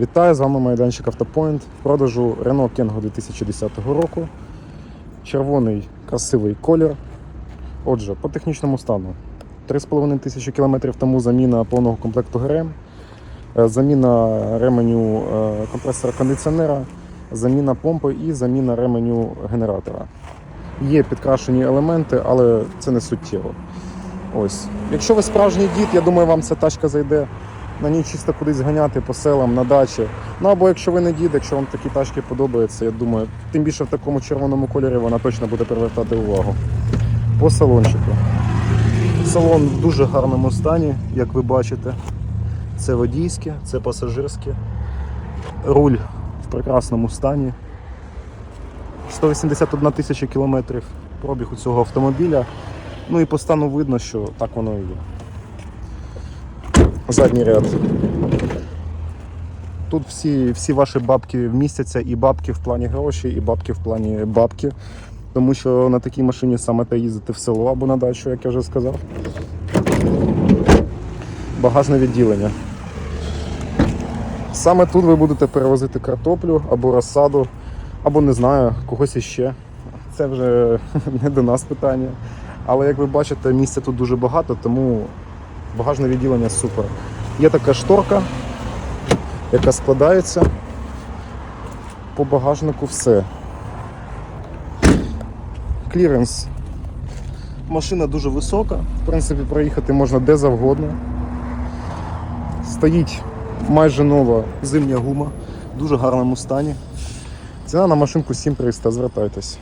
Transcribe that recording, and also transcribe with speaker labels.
Speaker 1: Вітаю, з вами майданчик Автопоінт. В продажу Renault Kangoo 2010 року. Червоний красивий колір. Отже, по технічному стану. 3,5 тисячі кілометрів тому заміна повного комплекту ГРМ, е, заміна ременю е, компресора кондиціонера, заміна помпи і заміна ременю генератора. Є підкрашені елементи, але це не суттєво. Ось. Якщо ви справжній дід, я думаю, вам ця тачка зайде на ній чисто кудись ганяти по селам, на дачі. Ну або якщо ви не дід, якщо вам такі тачки подобаються, я думаю, тим більше в такому червоному кольорі вона точно буде привертати увагу. По салончику. Салон в дуже гарному стані, як ви бачите. Це водійське, це пасажирське. Руль в прекрасному стані. 181 тисяча кілометрів пробіг у цього автомобіля. Ну і по стану видно, що так воно і є. Задній ряд. Тут всі, всі ваші бабки вмістяться, і бабки в плані грошей, і бабки в плані бабки. Тому що на такій машині саме те їздити в село або на дачу, як я вже сказав. Багажне відділення. Саме тут ви будете перевозити картоплю або розсаду, або не знаю, когось іще. Це вже не до нас питання. Але як ви бачите, місця тут дуже багато, тому багажне відділення супер. Є така шторка, яка складається. По багажнику все. Кліренс. Машина дуже висока, в принципі, проїхати можна де завгодно. Стоїть майже нова зимня гума, в дуже гарному стані. Ціна на машинку 7300, звертайтесь.